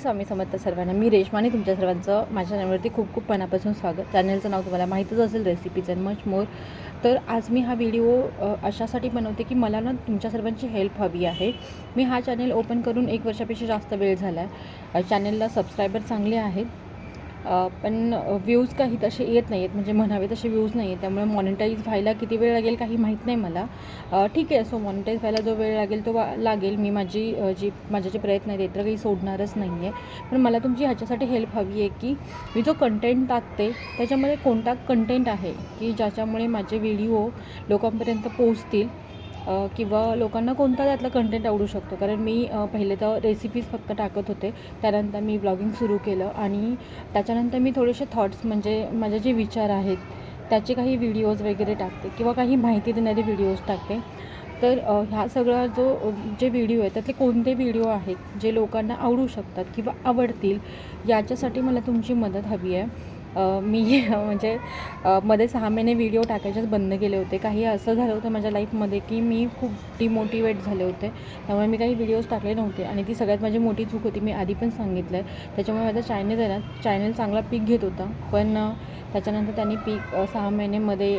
स्वामी समर्थ सर्वांना मी रेशमाने तुमच्या सर्वांचं माझ्या चॅनलवरती खूप खूप मनापासून स्वागत. चॅनलचं नाव तुम्हाला माहीतच असेल रेसिपीज अँड मच मोर तर आज मी हा व्हिडिओ अशासाठी बनवते की मला ना तुमच्या सर्वांची हेल्प हवी आहे. मी हा चॅनल ओपन करून एक वर्षापेक्षा जास्त वेळ झाला आहे चॅनलला सबस्क्रायबर चांगले आहेत. पण व्ह्यूज काही तसे येत नाही आहेत म्हणजे म्हणावे तसे व्ह्यूज नाही आहेत त्यामुळे मॉनिटाईज व्हायला किती वेळ लागेल काही माहीत नाही मला. ठीक आहे सो मॉनिटाईज व्हायला जो वेळ लागेल तो लागेल. मी माझी जी माझे जे प्रयत्न आहेत ते तर काही सोडणारच नाही आहे पण मला तुमची ह्याच्यासाठी हेल्प हवी आहे की मी जो कंटेंट टाकते त्याच्यामध्ये कोणता कंटेंट आहे की ज्याच्यामुळे माझे व्हिडिओ लोकांपर्यंत पोहोचतील? किंवा लोकांना कोणता त्यातला कंटेंट आवडू शकतो. कारण मी पहिले तर रेसिपीज फक्त टाकत होते. त्यानंतर मी ब्लॉगिंग सुरू केलं आणि त्याच्यानंतर मी थोडेसे थॉट्स म्हणजे माझे जे विचार आहेत त्याचे काही व्हिडिओज वगैरे टाकते किंवा काही माहिती देणारे व्हिडिओज टाकते. तर ह्या सगळा जो जे व्हिडिओ आहेत त्यातले कोणते व्हिडिओ आहेत जे लोकांना आवडू शकतात किंवा आवडतील याच्यासाठी मला तुमची मदत हवी आहे. मी म्हणजे मध्ये सहा महिने व्हिडिओ टाकायचेच बंद केले होते. काही असं झालं होतं माझ्या लाईफमध्ये की मी खूप डिमोटिवेट झाले होते. त्यामुळे मी काही व्हिडिओज टाकले नव्हते आणि ती सगळ्यात माझी मोठी चूक होती. मी आधी पण सांगितलं आहे त्याच्यामुळे माझा चॅनल आहे ना चॅनल चांगला पीक घेत होता. पण त्याच्यानंतर त्यांनी पीक सहा महिन्यामध्ये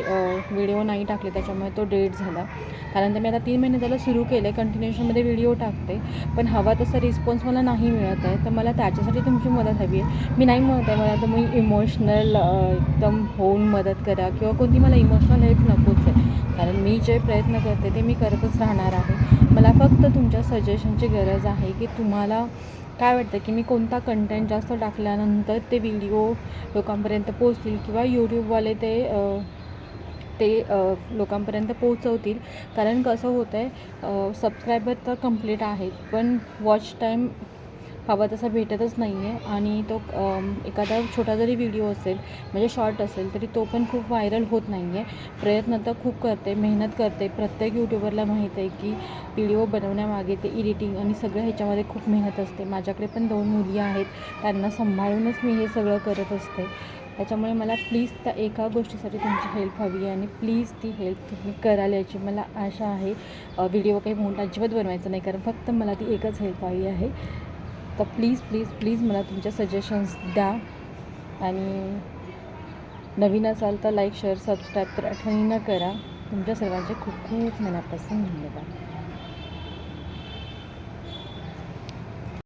व्हिडिओ नाही टाकले त्याच्यामुळे तो डेट झाला. त्यानंतर मी आता तीन महिने त्याला सुरू केलं आहे कंटिन्युएशनमध्ये व्हिडिओ टाकते. पण हवा तसा रिस्पॉन्स मला नाही मिळत आहे. तर मला त्याच्यासाठी तुमची मदत हवी आहे. मी नाही म्हणत आहे मला तुम्ही इमोशनल एकदम होऊन मदत करा किंवा कोणती मला इमोशनल हेल्प नकोच आहे. कारण मी जे प्रयत्न करते ते मी करतच राहणार आहे. मला फक्त तुमच्या सजेशनची गरज आहे की तुम्हाला काय वाटतं की मी कोणता कंटेंट जास्त टाकल्यानंतर ते व्हिडिओ लोकांपर्यंत पोचतील किंवा यूट्यूबवाले ते ते लोकांपर्यंत पोहोचवतील? कारण कसं होतं आहे सबस्क्रायबर तर कंप्लीट आहेत पण वॉच टाईम हवा तसा भेटतच नाही आहे आणि तो एखादा छोटा जरी व्हिडिओ असेल म्हणजे शॉर्ट असेल तरी तो पण खूप व्हायरल होत नाही आहे प्रयत्न तर खूप करते मेहनत करते. प्रत्येक यूट्यूबरला माहीत आहे की व्हिडिओ बनवण्यामागे ते एडिटिंग आणि सगळं ह्याच्यामध्ये खूप मेहनत असते. माझ्याकडे पण दोन मुली आहेत त्यांना सांभाळूनच मी हे सगळं करत असते. त्याच्यामुळे मला प्लीज त्या एका गोष्टीसाठी तुमची हेल्प हवी आहे आणि प्लीज ती हेल्प तुम्ही कराल याची मला आशा आहे. व्हिडिओ काही म्हणून अजिबात बनवायचा नाही कारण फक्त मला ती एकच हेल्प हवी आहे. तर प्लीज प्लीज प्लीज मला तुमच्या सजेशन्स द्या. आणि नवीन असाल तर लाईक शेअर सबस्क्राईब तर आठवणीनं करा. तुमच्या सर्वांचे खूप खूप मनापासून धन्यवाद.